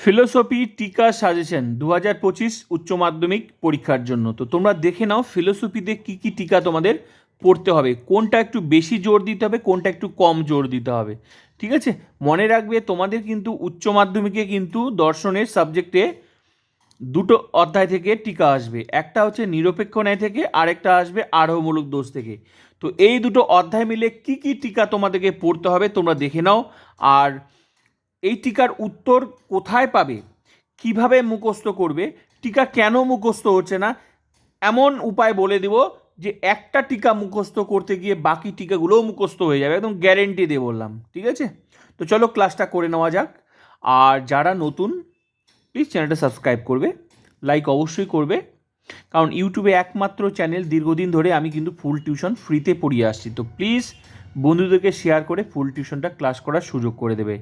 Philosophy টিকা suggestion দু হাজার পঁচিশ উচ্চ মাধ্যমিক পরীক্ষার জন্য। তো তোমরা দেখে নাও ফিলোসফিতে কী কী টিকা তোমাদের পড়তে হবে, কোনটা একটু বেশি জোর দিতে হবে, কোনটা একটু কম জোর দিতে হবে। ঠিক আছে? মনে রাখবে তোমাদের কিন্তু উচ্চ মাধ্যমিকে কিন্তু দর্শনের সাবজেক্টে দুটো অধ্যায় থেকে টিকা আসবে। একটা হচ্ছে নিরপেক্ষ ন্যায় থেকে, আরেকটা আসবে আরোহমূলক দোষ থেকে। তো এই দুটো অধ্যায় মিলে কি কি টিকা তোমাদেরকে পড়তে হবে তোমরা দেখে নাও। আর এই টিকার উত্তর কোথায় পাবে? কীভাবে মুখস্থ করবে? টিকা কেন মুখস্থ হচ্ছে না? এমন উপায় বলে দেব যে একটা টিকা মুখস্থ করতে গিয়ে বাকি টিকাগুলোও মুখস্থ হয়ে যাবে। একদম গ্যারেন্টি দিয়ে বললাম, ঠিক আছে? তো চলো ক্লাসটা করে নেওয়া যাক। আর যারা নতুন প্লিজ চ্যানেলটা সাবস্ক্রাইব করবে লাইক অবশ্যই করবে। কারণ ইউটিউবে একমাত্র চ্যানেল দীর্ঘদিন ধরে আমি কিন্তু ফুল টিউশন ফ্রিতে পড়িয়ে আসছি। তো প্লিজ বন্ধুদেরকে শেয়ার করে ফুল টিউশনটা ক্লাস করার সুযোগ করে দেবে।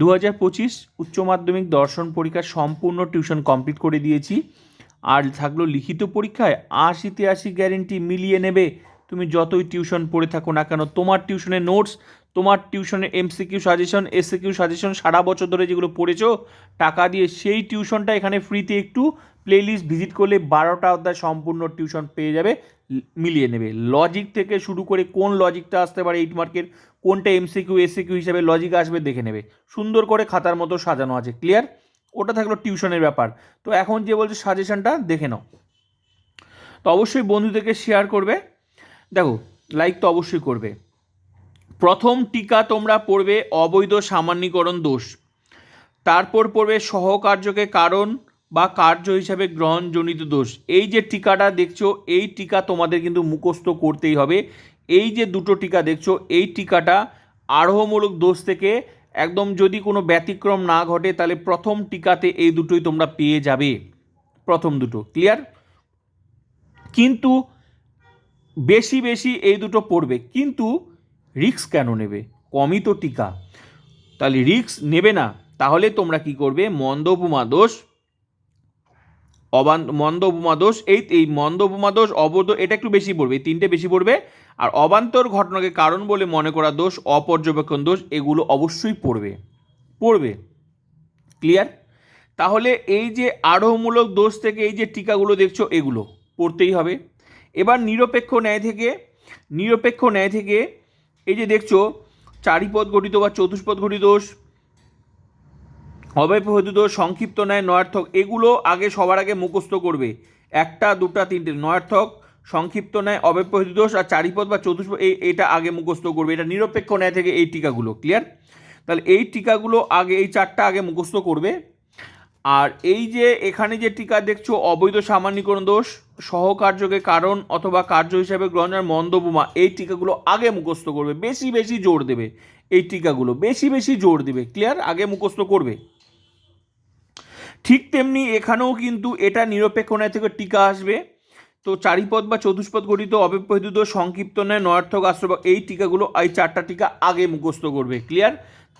দু হাজার পঁচিশ উচ্চ মাধ্যমিক দর্শন পরীক্ষা সম্পূর্ণ টিউশন কমপ্লিট করে দিয়েছি। আর থাকল লিখিত পরীক্ষায় আশিতে আশি গ্যারেন্টি মিলিয়ে নেবে। তুমি যতই টিউশন পড়ে থাকো না কেন, তোমার টিউশনের নোটস তোমার টিউশনের এমসিকিউ সাজেশন এসিকিউ সাজেশন সারা বছর ধরে যেগুলো পড়েছো, টাকা দিয়ে সেই টিউশনটা এখানে ফ্রিতে একটু প্লেলিস্ট ভিজিট করলে বারোটা অধ্যায় সম্পূর্ণ টিউশন পেয়ে যাবে মিলিয়ে নেবে। লজিক থেকে শুরু করে কোন লজিকটা আসতে পারে এইট মার্কের কোনটা এমসিকিউ এসিকিউ হিসাবে লজিক আসবে দেখে নেবে। সুন্দর করে খাতার মতো সাজানো আছে ক্লিয়ার ওটা থাকল টিউশনের ব্যাপার। তো এখন যে বলছে সাজেশনটা দেখে নাও। তো অবশ্যই বন্ধুদেরকে শেয়ার করবে। দেখো লাইক তো অবশ্যই করবে। প্রথম টিকা তোমরা পড়বে অবৈধ সামান্যীকরণ দোষ। তারপর পড়বে সহকার্যকে কারণ বা কার্য হিসাবে গ্রহণজনিত দোষ। এই যে টিকাটা দেখছ, এই টিকা তোমাদের কিন্তু মুখস্থ করতেই হবে। এই যে দুটো টিকা দেখছ, এই টিকাটা আরোহমূলক দোষ থেকে একদম যদি কোনো ব্যতিক্রম না ঘটে, তাহলে প্রথম টিকাতে এই দুটোই তোমরা পেয়ে যাবে। প্রথম দুটো, ক্লিয়ার? কিন্তু বেশি বেশি এই দুটো পড়বে। কিন্তু রিস্ক কেন নেবে? কমই তো টিকা। তাহলে রিক্স নেবে না, তাহলে তোমরা কি করবে? মন্দ উপমা দোষ, অবান, মন্দ উপমা দোষ, এই এই মন্দ উপমা দোষ, অবৈধ, এটা একটু বেশি পড়বে, তিনটে বেশি পড়বে। আর অবান্তর ঘটনাকে কারণ বলে মনে করা দোষ, অপর্যবেক্ষণ দোষ, এগুলো অবশ্যই পড়বে। পড়বে। ক্লিয়ার? তাহলে এই যে আরোহমূলক দোষ থেকে এই যে টিকাগুলো দেখছ, এগুলো পড়তেই হবে। এবার নিরপেক্ষ ন্যায় থেকে, নিরপেক্ষ ন্যায় থেকে এই যে দেখছ চারিপদ গঠিত বা চতুষ্পদ গঠিত দোষ সংক্ষিপ্ত ন্যায় নয়ার্থক, এগুলো আগে সবার আগে মুখস্থ করবে। একটা, দুটা, তিনটে, নয়ার্থক, সংক্ষিপ্ত ন্যায় অব্যবহৃত দোষ আর চারিপদ বা চতুষ্পদ এই এটা আগে মুখস্থ করবে। এটা নিরপেক্ষ ন্যায় থেকে এই টিকাগুলো ক্লিয়ার তাহলে এই টিকাগুলো আগে, এই চারটা আগে মুখস্থ করবে। আর এই যে এখানে যে টিকা দেখছ, অবৈধ সামান্যীকরণ দোষ, সহকার্যকে কারণ অথবা কার্য হিসাবে গ্রহণের মন্দবোমা, এই টিকাগুলো আগে মুখস্থ করবে, বেশি বেশি জোর দেবে, এই টিকাগুলো বেশি বেশি জোর দেবে, ক্লিয়ার? আগে মুখস্থ করবে। ঠিক তেমনি এখানেও কিন্তু এটা নিরপেক্ষ ন্যায় থেকে টিকা আসবে। তো চারিপদ বা চতুষ্পদ গঠিত অব্যবহিত সংক্ষিপ্ত ন্যায়, নয়ার্থক আশ্রয় এই টিকাগুলো এই চারটা টিকা আগে মুখস্থ করবে, ক্লিয়ার?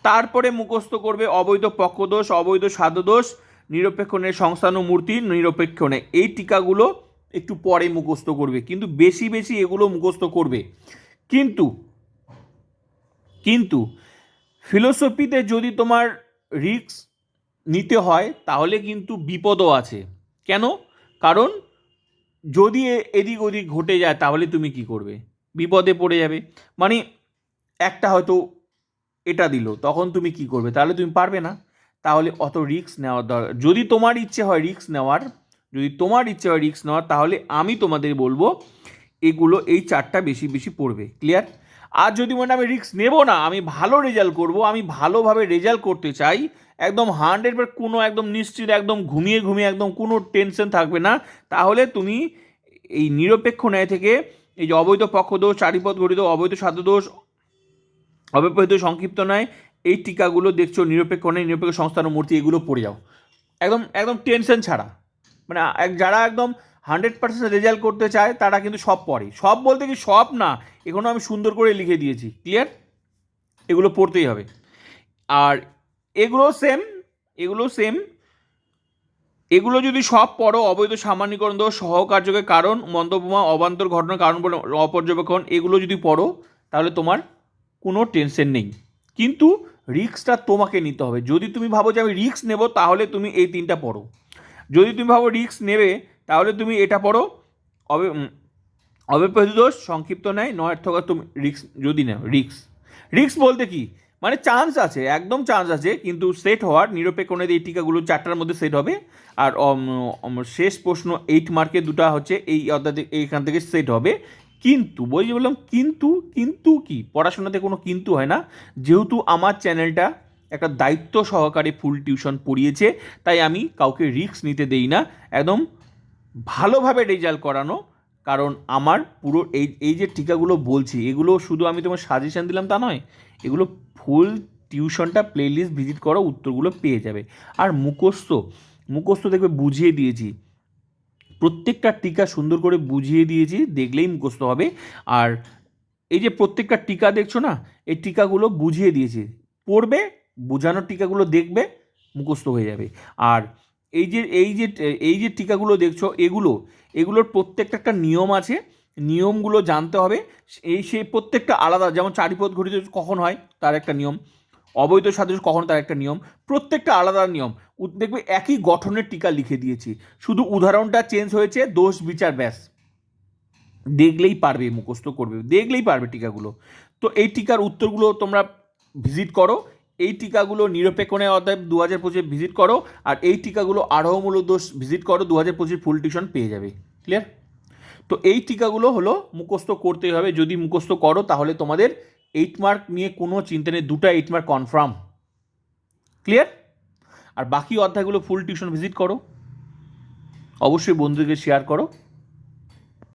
তারপরে মুখস্থ করবে অবৈধ পক্ষদোষ অবৈধ সাধদোষ নিরপেক্ষ ন্যায় সংস্থান মূর্তি নিরপেক্ষ ন্যায় এই টিকাগুলো একটু পরে মুখস্থ করবে, কিন্তু বেশি বেশি এগুলো মুখস্থ করবে। কিন্তু কিন্তু ফিলোসফিতে যদি তোমার রিস্ক নিতে হয়, তাহলে কিন্তু বিপদও আছে। কেন? কারণ যদি এদিক ওদিক ঘটে যায়, তাহলে তুমি কি করবে? বিপদে পড়ে যাবে। মানে একটা হয়তো এটা দিল, তখন তুমি কি করবে? তাহলে তুমি পারবে না। তাহলে অত রিস্ক নেওয়ার দরকার যদি তোমার ইচ্ছে হয় রিস্ক নেওয়ার, যদি তোমার ইচ্ছে হয় রিস্ক নেওয়ার, তাহলে আমি তোমাদের বলব এগুলো, এই চারটা বেশি বেশি পড়বে ক্লিয়ার আর যদি মনে আমি রিস্ক নেব না, আমি ভালো রেজাল্ট করব, আমি ভালোভাবে রেজাল্ট করতে চাই, একদম হান্ড্রেড পার কোনো একদম নিশ্চিত, একদম ঘুমিয়ে ঘুমিয়ে, একদম কোনো টেনশন থাকবে না, তাহলে তুমি এই নিরপেক্ষ ন্যায় থেকে এই যে অবৈধ পক্ষদোষ চারিপদ গঠিত, অবৈধ সাধুদোষ অব্যবহিত সংক্ষিপ্ত নয় এই টিকাগুলো দেখছ, নিরপেক্ষ নয় নিরপেক্ষ সংস্থান মূর্তি, এগুলো পড়ে যাও। একদম একদম টেনশন ছাড়া। মানে এক- যারা একদম হান্ড্রেড পার্সেন্ট রেজাল্ট করতে চায়, তারা কিন্তু সব পড়ে। সব বলতে কি সব না এগুলো আমি সুন্দর করে লিখে দিয়েছি। ক্লিয়ার এগুলো পড়তেই হবে। আর এগুলো সেম এগুলো সেম এগুলো যদি সব পড়ো, অবৈধ সামান্যীকরণ দোষ সহকার্যকে কারণ, মন্তব্যমা, অবান্তর ঘটনার কারণ বলে অপর্যবেক্ষণ, এগুলো যদি পড়ো, তাহলে তোমার কোনো টেনশন নেই। কিন্তু রিক্সটা তোমাকে নিতে হবে। যদি তুমি ভাবো যে আমি রিক্স নেব, তাহলে তুমি এই তিনটা পড়ো। যদি তুমি ভাবো রিক্স নেবে, তাহলে তুমি এটা পড়ো। অবে দোষ, সংক্ষিপ্ত নেয় নয় থেকে তুমি রিক্স যদি নেও রিক্স রিক্স বলতে কি? মানে চান্স আছে, একদম চান্স আছে, কিন্তু সেট হওয়ার নিরপেক্ষ নয় এই টিকাগুলো চারটার মধ্যে সেট হবে। আর শেষ প্রশ্ন এইট মার্কে দুটো হচ্ছে, এই অর্থাৎ এইখান থেকে সেট হবে। কিন্তু বই বললাম, কিন্তু কিন্তু কি? পড়াশোনাতে কোনো কিন্তু হয় না। যেহেতু আমার চ্যানেলটা একটা দায়িত্ব সহকারে ফুল টিউশন পড়িয়েছে, তাই আমি কাউকে রিস্ক নিতে দেই না। একদম ভালোভাবে রেজাল্ট করানো, কারণ আমার পুরো এই এই যে টিকাগুলো বলছি, এগুলো শুধু আমি তোমার সাজেশন দিলাম তা নয়, এগুলো ফুল টিউশনটা প্লেলিস্ট ভিজিট করো, উত্তরগুলো পেয়ে যাবে। আর মুখস্থ মুখস্থ দেখবে বুঝিয়ে দিয়েছি। প্রত্যেকটা টিকা সুন্দর করে বুঝিয়ে দিয়েছি, দেখলেই মুখস্থ হবে। আর এই যে প্রত্যেকটা টিকা দেখছ না, এই টিকাগুলো বুঝিয়ে দিয়েছি। পড়বে বোঝানোর টিকাগুলো দেখবে, মুখস্থ হয়ে যাবে। আর এই যে এই যে এই যে টিকাগুলো দেখছ, এগুলো, এগুলোর প্রত্যেকটা একটা নিয়ম আছে। নিয়মগুলো জানতে হবে। এই সেই প্রত্যেকটা আলাদা, যেমন চারিপদ ঘটিত কখন হয়, তার একটা নিয়ম। অবৈধ সাদৃশ্য কখনো তার একটা নিয়ম, প্রত্যেকটা আলাদা নিয়ম। দেখবে একই গঠনের টিকা লিখে দিয়েছি। শুধু উদাহরণটা চেঞ্জ হয়েছে, দোষ, বিচার, ব্যাস। দেখলেই পারবে, মুখস্থ করবে। দেখলেই পারবে টিকাগুলো। তো এই টিকার উত্তরগুলো তোমরা ভিজিট করো। এই টিকাগুলো নিরপেক্ষণে অধ্যায় দু হাজার পঁচিশে ভিজিট করো। আর এই টিকাগুলো আরোহমূলক দোষ ভিজিট করো দু হাজার পঁচিশ ফুল টিউশন পেয়ে যাবে। ক্লিয়ার তো এই টিকাগুলো হলো মুখস্থ করতেই হবে। যদি মুখস্থ করো, তাহলে তোমাদের এইট মার্ক নিয়ে কোনো চিন্তা নেই, দুটো এইট মার্ক কনফার্ম ক্লিয়ার আর বাকি অধ্যায়গুলো ফুল টিউশন ভিজিট করো। অবশ্যই বন্ধুদেরকে শেয়ার করো।